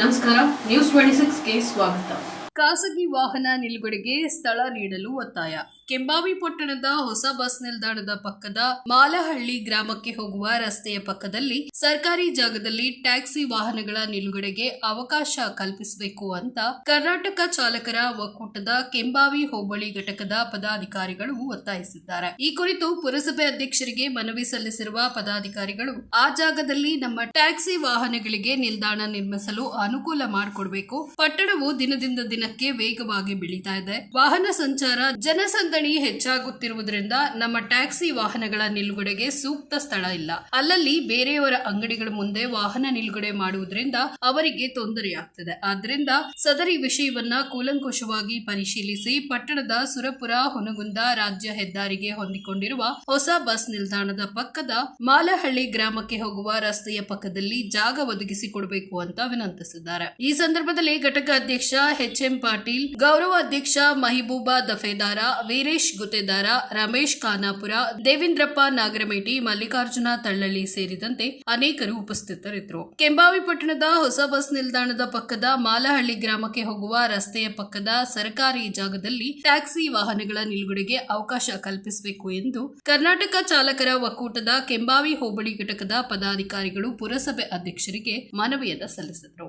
ನಮಸ್ಕಾರ news twenty ಸಿಕ್ಸ್ಗೆ ಸ್ವಾಗತ. ಖಾಸಗಿ ವಾಹನ ನಿಲುಗಡೆಗೆ ಸ್ಥಳ ನೀಡಲು ಒತ್ತಾಯ. ಕೆಂಬಾವಿ ಪಟ್ಟಣದ ಹೊಸ ಬಸ್ ನಿಲ್ದಾಣದ ಪಕ್ಕದ ಮಾಲಹಳ್ಳಿ ಗ್ರಾಮಕ್ಕೆ ಹೋಗುವ ರಸ್ತೆಯ ಪಕ್ಕದಲ್ಲಿ ಸರ್ಕಾರಿ ಜಾಗದಲ್ಲಿ ಟ್ಯಾಕ್ಸಿ ವಾಹನಗಳ ನಿಲುಗಡೆಗೆ ಅವಕಾಶ ಕಲ್ಪಿಸಬೇಕು ಅಂತ ಕರ್ನಾಟಕ ಚಾಲಕರ ಒಕ್ಕೂಟದ ಕೆಂಬಾವಿ ಹೋಬಳಿ ಘಟಕದ ಪದಾಧಿಕಾರಿಗಳು ಒತ್ತಾಯಿಸಿದ್ದಾರೆ. ಈ ಕುರಿತು ಪುರಸಭೆ ಅಧ್ಯಕ್ಷರಿಗೆ ಮನವಿ ಸಲ್ಲಿಸಿರುವ ಪದಾಧಿಕಾರಿಗಳು, ಆ ಜಾಗದಲ್ಲಿ ನಮ್ಮ ಟ್ಯಾಕ್ಸಿ ವಾಹನಗಳಿಗೆ ನಿಲ್ದಾಣ ನಿರ್ಮಿಸಲು ಅನುಕೂಲ ಮಾಡಿಕೊಡಬೇಕು. ಪಟ್ಟಣವು ದಿನದಿಂದ ದಿನಕ್ಕೆ ವೇಗವಾಗಿ ಬೆಳೀತಾ ಇದೆ. ವಾಹನ ಸಂಚಾರ ಜನಸಂದಣಿ ಹೆಚ್ಚಾಗುತ್ತಿರುವುದರಿಂದ ನಮ್ಮ ಟ್ಯಾಕ್ಸಿ ವಾಹನಗಳ ನಿಲುಗಡೆಗೆ ಸೂಕ್ತ ಸ್ಥಳ ಇಲ್ಲ. ಅಲ್ಲಲ್ಲಿ ಬೇರೆಯವರ ಅಂಗಡಿಗಳ ಮುಂದೆ ವಾಹನ ನಿಲುಗಡೆ ಮಾಡುವುದರಿಂದ ಅವರಿಗೆ ತೊಂದರೆಯಾಗ್ತದೆ. ಆದ್ದರಿಂದ ಸದರಿ ವಿಷಯವನ್ನ ಕೂಲಂಕುಷವಾಗಿ ಪರಿಶೀಲಿಸಿ ಪಟ್ಟಣದ ಸುರಪುರ, ಹೊನಗುಂದ ರಾಜ್ಯ ಹೆದ್ದಾರಿಗೆ ಹೊಂದಿಕೊಂಡಿರುವ ಹೊಸ ಬಸ್ ನಿಲ್ದಾಣದ ಪಕ್ಕದ ಮಾಲಹಳ್ಳಿ ಗ್ರಾಮಕ್ಕೆ ಹೋಗುವ ರಸ್ತೆಯ ಪಕ್ಕದಲ್ಲಿ ಜಾಗ ಒದಗಿಸಿಕೊಡಬೇಕು ಅಂತ ವಿನಂತಿಸಿದ್ದಾರೆ. ಈ ಸಂದರ್ಭದಲ್ಲಿ ಘಟಕ ಅಧ್ಯಕ್ಷ ಎಚ್ ಎಂ ಪಾಟೀಲ್, ಗೌರವ ಅಧ್ಯಕ್ಷ ಮಹಿಬೂಬಾ ದಫೇದಾರ ವೀರೇಶ್ ಗುತ್ತೇದಾರ ರಮೇಶ್ ಖಾನಾಪುರ ದೇವೇಂದ್ರಪ್ಪ ನಾಗರಮೇಟಿ ಮಲ್ಲಿಕಾರ್ಜುನ ತಳ್ಳಳ್ಳಿ ಸೇರಿದಂತೆ ಅನೇಕರು ಉಪಸ್ಥಿತರಿದ್ದರು ಕೆಂಬಾವಿ ಪಟ್ಟಣದ ಹೊಸ ಬಸ್ ನಿಲ್ದಾಣದ ಪಕ್ಕದ ಮಾಲಹಳ್ಳಿ ಗ್ರಾಮಕ್ಕೆ ಹೋಗುವ ರಸ್ತೆಯ ಪಕ್ಕದ ಸರ್ಕಾರಿ ಜಾಗದಲ್ಲಿ ಟ್ಯಾಕ್ಸಿ ವಾಹನಗಳ ನಿಲುಗಡೆಗೆ ಅವಕಾಶ ಕಲ್ಪಿಸಬೇಕು ಎಂದು ಕರ್ನಾಟಕ ಚಾಲಕರ ಒಕ್ಕೂಟದ ಕೆಂಬಾವಿ ಹೋಬಳಿ ಘಟಕದ ಪದಾಧಿಕಾರಿಗಳು ಪುರಸಭೆ ಅಧ್ಯಕ್ಷರಿಗೆ ಮನವಿಯನ್ನ ಸಲ್ಲಿಸಿದರು